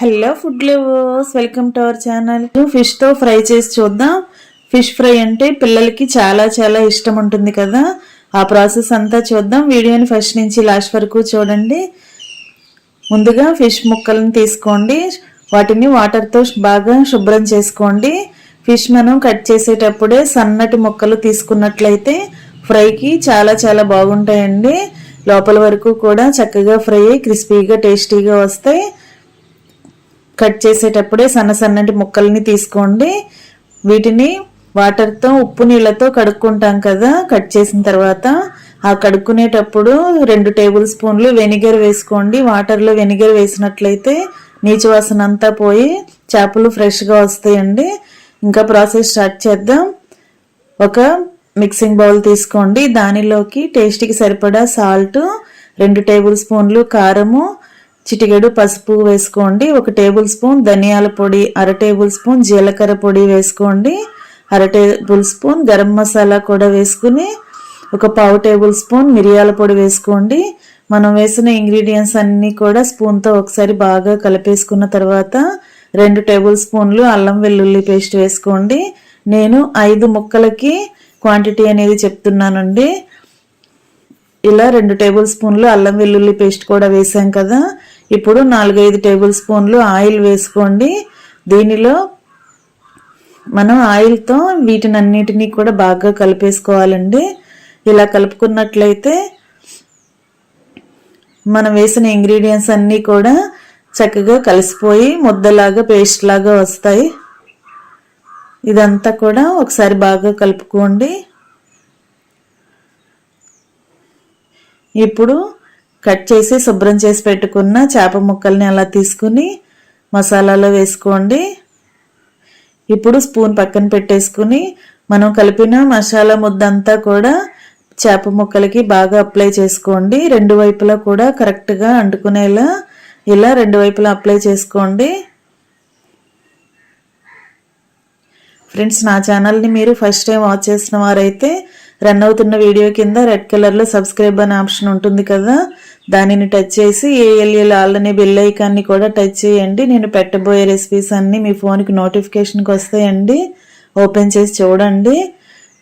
Hello food lovers welcome to our channel. ఫిష్తో fry చేసి చూద్దాం. Fish fry అంటే పిల్లలకి చాలా చాలా ఇష్టం ఉంటుంది కదా. ఆ ప్రాసెస్ అంతా చూద్దాం. వీడియోని ఫస్ట్ నుంచి లాస్ట్ వరకు చూడండి. ముందుగా ఫిష్ ముక్కలను తీసుకోండి. వాటిని వాటర్తో బాగా శుభ్రం చేసుకోండి. ఫిష్ మనం కట్ చేసేటప్పుడే సన్నటి ముక్కలు తీసుకున్నట్లయితే ఫ్రైకి చాలా చాలా బాగుంటాయండి. లోపల వరకు కూడా చక్కగా ఫ్రై అయ్యి క్రిస్పీగా టేస్టీగా వస్తాయి. కట్ చేసేటప్పుడే సన్న సన్నటి ముక్కల్ని తీసుకోండి. వీటిని వాటర్తో ఉప్పు నీళ్ళతో కడుక్కుంటాం కదా కట్ చేసిన తర్వాత. ఆ కడుక్కునేటప్పుడు రెండు టేబుల్ స్పూన్లు వెనిగర్ వేసుకోండి. వాటర్లో వెనిగర్ వేసినట్లయితే నీచు వాసన అంతా పోయి చేపలు ఫ్రెష్గా వస్తాయండి. ఇంకా ప్రాసెస్ స్టార్ట్ చేద్దాం. ఒక మిక్సింగ్ బౌల్ తీసుకోండి. దానిలోకి టేస్ట్కి సరిపడా సాల్ట్ రెండు టేబుల్ స్పూన్లు కారము చిటికెడు పసుపు వేసుకోండి. ఒక టేబుల్ స్పూన్ ధనియాల పొడి అర టేబుల్ స్పూన్ జీలకర్ర పొడి వేసుకోండి. అర టేబుల్ స్పూన్ గరం మసాలా కూడా వేసుకుని ఒక పావు టేబుల్ స్పూన్ మిరియాల పొడి వేసుకోండి. మనం వేసిన ఇంగ్రీడియంట్స్ అన్నీ కూడా స్పూన్తో ఒకసారి బాగా కలిపేసుకున్న తర్వాత రెండు టేబుల్ స్పూన్లు అల్లం వెల్లుల్లి పేస్ట్ వేసుకోండి. నేను ఐదు ముక్కలకి క్వాంటిటీ అనేది చెప్తున్నానండి. ఇలా రెండు టేబుల్ స్పూన్లు అల్లం వెల్లుల్లి పేస్ట్ కూడా వేసాం కదా. ఇప్పుడు నాలుగైదు టేబుల్ స్పూన్లు ఆయిల్ వేసుకోండి. దీనిలో మనం ఆయిల్తో వీటినన్నిటినీ కూడా బాగా కలిపేసుకోవాలండి. ఇలా కలుపుకున్నట్లయితే మనం వేసిన ఇంగ్రీడియంట్స్ అన్నీ కూడా చక్కగా కలిసిపోయి ముద్దలాగా పేస్ట్ లాగా వస్తాయి. ఇదంతా కూడా ఒకసారి బాగా కలుపుకోండి. ఇప్పుడు కట్ చేసి శుభ్రం చేసి పెట్టుకున్న చేప ముక్కల్ని అలా తీసుకుని మసాలాలో వేసుకోండి. ఇప్పుడు స్పూన్ పక్కన పెట్టేసుకుని మనం కలిపిన మసాలా ముద్దంతా కూడా చేప ముక్కలకి బాగా అప్లై చేసుకోండి. రెండు వైపులా కూడా కరెక్ట్గా అంటుకునేలా ఇలా రెండు వైపులా అప్లై చేసుకోండి. ఫ్రెండ్స్ నా ఛానల్ని మీరు ఫస్ట్ టైం వాచ్ చేసిన వారైతే రన్ అవుతున్న వీడియో కింద రెడ్ కలర్లో సబ్స్క్రైబ్ అనే ఆప్షన్ ఉంటుంది కదా. దానిని టచ్ చేసి ఏఎల్ఎల్ ఆల్రెడీ బిల్ బెల్ ఐకాన్ని కూడా టచ్ చేయండి. నేను పెట్టబోయే రెసిపీస్ అన్నీ మీ ఫోన్కి నోటిఫికేషన్కి వస్తాయండి. ఓపెన్ చేసి చూడండి.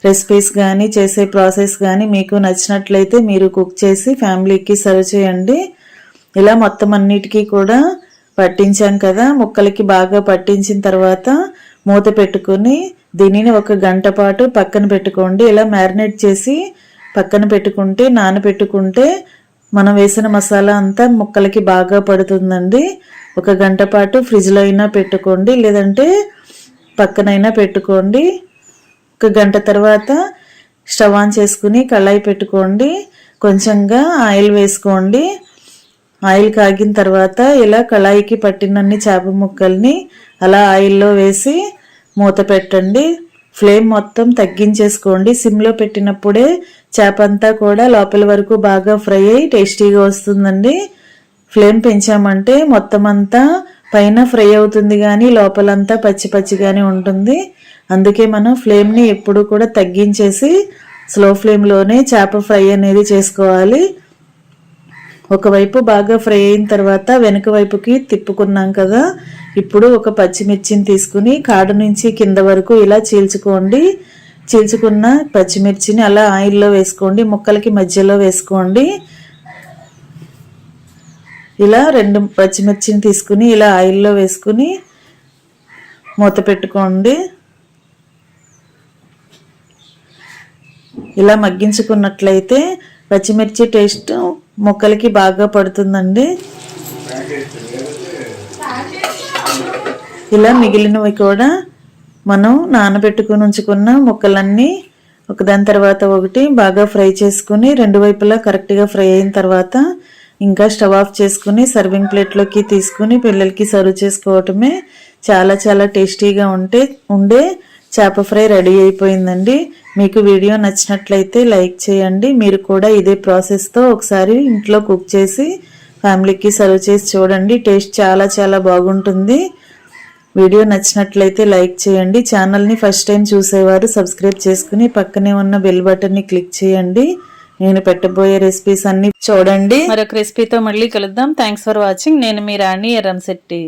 రెసిపీస్ కానీ చేసే ప్రాసెస్ కానీ మీకు నచ్చినట్లయితే మీరు కుక్ చేసి ఫ్యామిలీకి సర్వ్ చేయండి. ఇలా మొత్తం అన్నిటికీ కూడా పట్టించాం కదా. ముక్కలకి బాగా పట్టించిన తర్వాత మూత పెట్టుకుని దీనిని ఒక గంట పాటు పక్కన పెట్టుకోండి. ఇలా మ్యారినేట్ చేసి పక్కన పెట్టుకుంటే నానబెట్టుకుంటే మనం వేసిన మసాలా అంతా ముక్కలకి బాగా పడుతుందండి. ఒక గంట పాటు ఫ్రిడ్జ్లో అయినా పెట్టుకోండి. లేదంటే పక్కనైనా పెట్టుకోండి. ఒక గంట తర్వాత స్టవ్ ఆన్ చేసుకుని కళాయి పెట్టుకోండి. కొంచెంగా ఆయిల్ వేసుకోండి. ఆయిల్ కాగిన తర్వాత ఇలా కళాయికి పట్టినన్ని చేప ముక్కల్ని అలా ఆయిల్లో వేసి మూత పెట్టండి. ఫ్లేమ్ మొత్తం తగ్గించేసుకోండి. సిమ్లో పెట్టినప్పుడే చేప అంతా కూడా లోపల వరకు బాగా ఫ్రై అయ్యి టేస్టీగా వస్తుందండి. ఫ్లేమ్ పెంచామంటే మొత్తం అంతా పైన ఫ్రై అవుతుంది కానీ లోపలంతా పచ్చి పచ్చిగానే ఉంటుంది. అందుకే మనం ఫ్లేమ్ని ఎప్పుడు కూడా తగ్గించేసి స్లో ఫ్లేమ్లోనే చేప ఫ్రై అనేది చేసుకోవాలి. ఒకవైపు బాగా ఫ్రై అయిన తర్వాత వెనుక వైపుకి తిప్పుకున్నాం కదా ఇప్పుడు ఒక పచ్చిమిర్చిని తీసుకుని కాడు నుంచి కింద వరకు ఇలా చీల్చుకోండి. చీల్చుకున్న పచ్చిమిర్చిని అలా ఆయిల్లో వేసుకోండి ముక్కలకి మధ్యలో వేసుకోండి. ఇలా రెండు పచ్చిమిర్చిని తీసుకుని ఇలా ఆయిల్లో వేసుకుని మూత పెట్టుకోండి. ఇలా మగ్గించుకున్నట్లయితే పచ్చిమిర్చి టేస్ట్ ముక్కలకి బాగా పడుతుందండి. ఇలా మిగిలినవి కూడా మనం నానబెట్టుకుని ఉంచుకున్న ముక్కలన్నీ ఒకదాని తర్వాత ఒకటి బాగా ఫ్రై చేసుకుని రెండు వైపులా కరెక్ట్గా ఫ్రై అయిన తర్వాత ఇంకా స్టవ్ ఆఫ్ చేసుకుని సర్వింగ్ ప్లేట్లోకి తీసుకుని పిల్లలకి సర్వ్ చేసుకోవటమే చాలా చాలా టేస్టీగా ఉంటే ఉండే చేప ఫ్రై రెడీ అయిపోయిందండి. మీకు వీడియో నచ్చినట్లయితే లైక్ చేయండి. మీరు కూడా ఇదే ప్రాసెస్తో ఒకసారి ఇంట్లో కుక్ చేసి ఫ్యామిలీకి సర్వ్ చేసి చూడండి. టేస్ట్ చాలా చాలా బాగుంటుంది. వీడియో నచ్చినట్లయితే లైక్ చేయండి. ఛానల్ని ఫస్ట్ టైం చూసేవారు సబ్స్క్రైబ్ చేసుకుని పక్కనే ఉన్న బెల్ బటన్ని క్లిక్ చేయండి. నేను పెట్టబోయే రెసిపీస్ అన్ని చూడండి. మరొక రెసిపీతో మళ్ళీ కలుద్దాం. థ్యాంక్స్ ఫర్ వాచింగ్ నేను మీ రాణి ఎర్రంశెట్టి